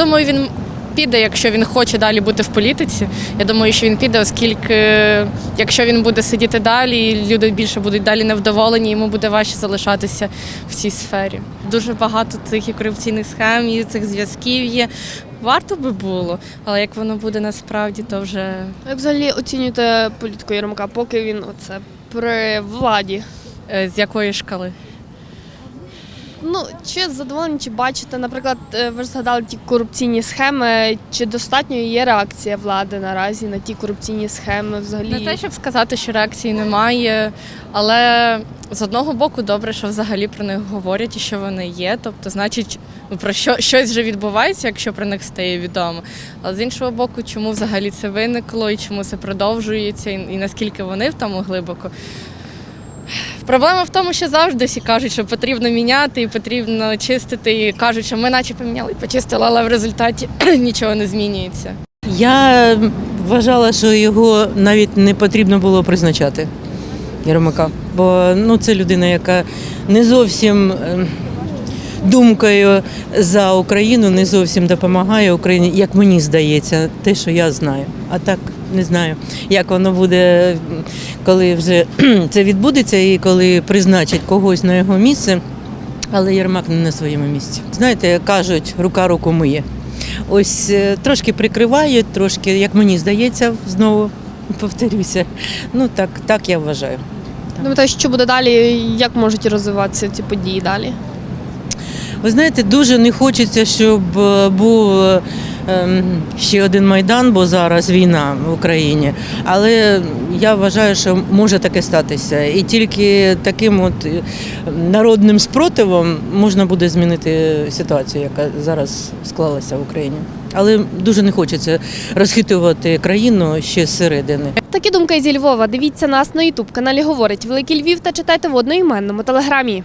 думаю, він піде, якщо він хоче далі бути в політиці. Я думаю, що він піде, оскільки якщо він буде сидіти далі, люди більше будуть далі невдоволені, йому буде важче залишатися в цій сфері. Дуже багато цих і корупційних схем, і цих зв'язків є. Варто би було, але як воно буде насправді, то вже Як взагалі оцінюєте політику Єрмака, поки він оце при владі? е, з якої шкали. Ну, чи задоволені, чи бачите, наприклад, е, ви ж згадали ті корупційні схеми, чи достатньо є реакція влади наразі на ті корупційні схеми взагалі? Не те, щоб сказати, що реакції немає, але з одного боку добре, що взагалі про них говорять і що вони є. Тобто, значить, про що щось вже відбувається, якщо про них стає відомо. А з іншого боку, чому взагалі це виникло і чому це продовжується, і, і наскільки вони в тому глибоко. Проблема в тому, що завжди всі кажуть, що потрібно міняти і потрібно чистити. І кажуть, що ми наче поміняли, почистили, але в результаті нічого не змінюється. Я вважала, що його навіть не потрібно було призначати Єрмака. Бо ну, це людина, яка не зовсім ем, думкою за Україну, не зовсім допомагає Україні, як мені здається, те, що я знаю. А так не знаю, як воно буде, коли вже це відбудеться і коли призначать когось на його місце. Але Єрмак не на своєму місці. Знаєте, кажуть, рука руку миє. Ось е, трошки прикривають, трошки, як мені здається, знову повторюся. Ну так, так я вважаю. Думаєте, що буде далі, як можуть розвиватися ці події далі? Ви знаєте, дуже не хочеться, щоб е, був е, ще один майдан, бо зараз війна в Україні. Але я вважаю, що може таке статися. І тільки таким от е, народним спротивом можна буде змінити ситуацію, яка зараз склалася в Україні. Але дуже не хочеться розхитувати країну ще зсередини. Такі думки зі Львова. Дивіться нас на Ютуб каналі Говорить Великий Львів та читайте в одноіменному телеграмі.